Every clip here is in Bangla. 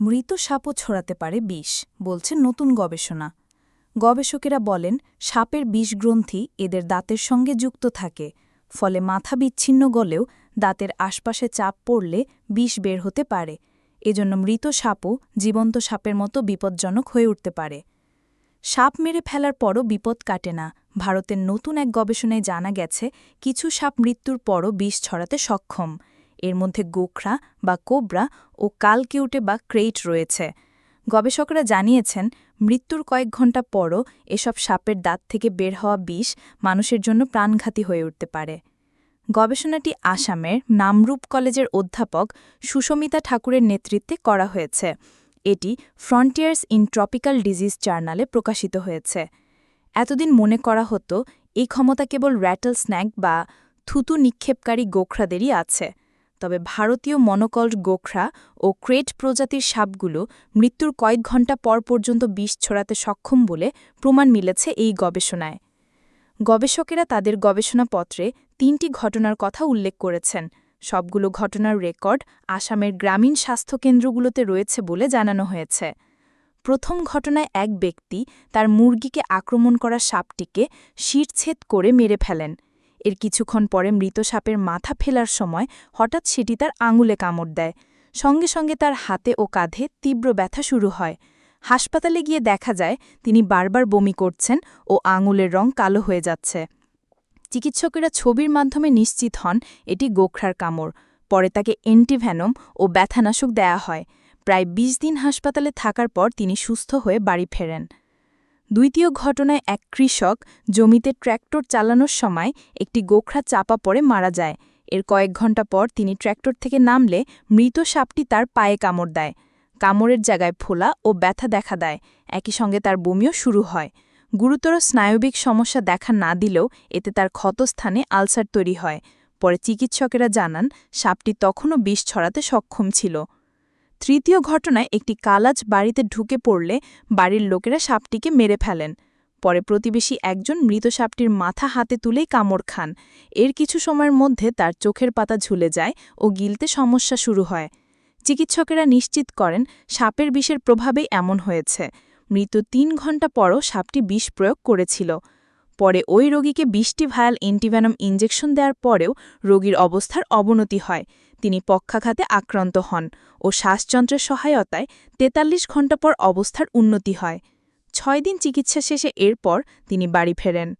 মৃত সাপও ছড়াতে পারে বিষ, বলছে নতুন গবেষণা। গবেষকেরা বলেন, সাপের বিষগ্রন্থি এদের দাঁতের সঙ্গে যুক্ত থাকে, ফলে মাথা বিচ্ছিন্ন গলেও দাঁতের আশপাশে চাপ পড়লে বিষ বের হতে পারে। এজন্য মৃত সাপও জীবন্ত সাপের মতো বিপজ্জনক হয়ে উঠতে পারে। সাপ মেরে ফেলার পরও বিপদ কাটে না। ভারতের নতুন এক গবেষণায় জানা গেছে, কিছু সাপ মৃত্যুর পরও বিষ ছড়াতে সক্ষম। এর মধ্যে গোখরা বা কোবরা ও কালকিউটে বা ক্রেইট রয়েছে। গবেষকরা জানিয়েছেন, মৃত্যুর কয়েক ঘণ্টা পরও এসব সাপের দাঁত থেকে বের হওয়া বিষ মানুষের জন্য প্রাণঘাতী হয়ে উঠতে পারে। গবেষণাটি আসামের নামরূপ কলেজের অধ্যাপক সুষমিতা ঠাকুরের নেতৃত্বে করা হয়েছে। এটি ফ্রন্টিয়ার্স ইন ট্রপিক্যাল ডিজিজ জার্নালে প্রকাশিত হয়েছে। এতদিন মনে করা হতো, এই ক্ষমতা কেবল র্যাটল স্ন্যাক বা থুতু নিক্ষেপকারী গোখরাদেরই আছে। তবে ভারতীয় মনোকল্ড গোখরা ও ক্রেট প্রজাতির সাপগুলো মৃত্যুর কয়েক ঘণ্টা পর পর্যন্ত বিষ ছড়াতে সক্ষম বলে প্রমাণ মিলেছে এই গবেষণায়। গবেষকেরা তাদের গবেষণাপত্রে তিনটি ঘটনার কথা উল্লেখ করেছেন। সবগুলো ঘটনার রেকর্ড আসামের গ্রামীণ স্বাস্থ্যকেন্দ্রগুলোতে রয়েছে বলে জানানো হয়েছে। প্রথম ঘটনায় এক ব্যক্তি তার মুরগিকে আক্রমণ করা সাপটিকে শিরছেদ করে মেরে ফেলেন। এর কিছুক্ষণ পরে মৃত সাপের মাথা ফেলার সময় হঠাৎ সেটি তার আঙুলে কামড় দেয়। সঙ্গে সঙ্গে তার হাতে ও কাঁধে তীব্র ব্যথা শুরু হয়। হাসপাতালে গিয়ে দেখা যায়, তিনি বারবার বমি করছেন ও আঙুলের রং কালো হয়ে যাচ্ছে। চিকিৎসকেরা ছবির মাধ্যমে নিশ্চিত হন এটি গোখরার কামড়। পরে তাকে অ্যান্টিভ্যানম ও ব্যথানাশক দেয়া হয়। প্রায় ২০ দিন হাসপাতালে থাকার পর তিনি সুস্থ হয়ে বাড়ি ফেরেন। দ্বিতীয় ঘটনায় এক কৃষক জমিতে ট্র্যাক্টর চালানোর সময় একটি গোখরা চাপা পড়ে মারা যায়। এর কয়েক ঘণ্টা পর তিনি ট্র্যাক্টর থেকে নামলে মৃত সাপটি তার পায়ে কামড় দেয়। কামড়ের জায়গায় ফোলা ও ব্যথা দেখা দেয়। একই সঙ্গে তার বমিও শুরু হয়। গুরুতর স্নায়বিক সমস্যা দেখা না দিলেও এতে তার ক্ষতস্থানে আলসার তৈরি হয়। পরে চিকিৎসকেরা জানান, সাপটি তখনও বিষ ছড়াতে সক্ষম ছিল। তৃতীয় ঘটনায় একটি কালাজ বাড়িতে ঢুকে পড়লে বাড়ির লোকেরা সাপটিকে মেরে ফেলেন। পরে প্রতিবেশী একজন মৃত সাপটির মাথা হাতে তুলেই কামড় খান। এর কিছু সময়ের মধ্যে তার চোখের পাতা ঝুলে যায় ও গিলতে সমস্যা শুরু হয়। চিকিৎসকেরা নিশ্চিত করেন, সাপের বিষের প্রভাবেই এমন হয়েছে। মৃত তিন ঘণ্টা পরও সাপটি বিষ প্রয়োগ করেছিল। পরে ওই রোগীকে বিশটি ভায়াল অ্যান্টিভ্যানম ইঞ্জেকশন দেওয়ার পরেও রোগীর অবস্থার অবনতি হয়। তিনি পক্ষাঘাতে আক্রান্ত হন ও শ্বাসযন্ত্রের সহায়তায় ৪৩ ঘণ্টা পর অবস্থার উন্নতি হয়। ছয় দিন চিকিৎসা শেষে এরপর তিনি বাড়ি ফেরেন।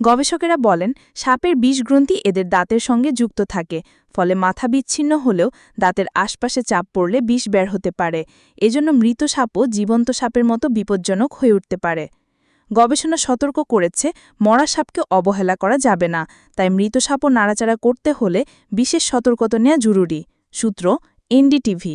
গবেষকেরা বলেন, সাপের বিষগ্রন্থি এদের দাঁতের সঙ্গে যুক্ত থাকে, ফলে মাথা বিচ্ছিন্ন হলেও দাঁতের আশপাশে চাপ পড়লে বিষ বের হতে পারে। এজন্য মৃত সাপও জীবন্ত সাপের মতো বিপজ্জনক হয়ে উঠতে পারে। গবেষণা সতর্ক করেছে, মরা সাপকে অবহেলা করা যাবে না, তাই মৃত সাপও নাড়াচাড়া করতে হলে বিশেষ সতর্কতা নেওয়া জরুরি। সূত্র, এনডিটিভি।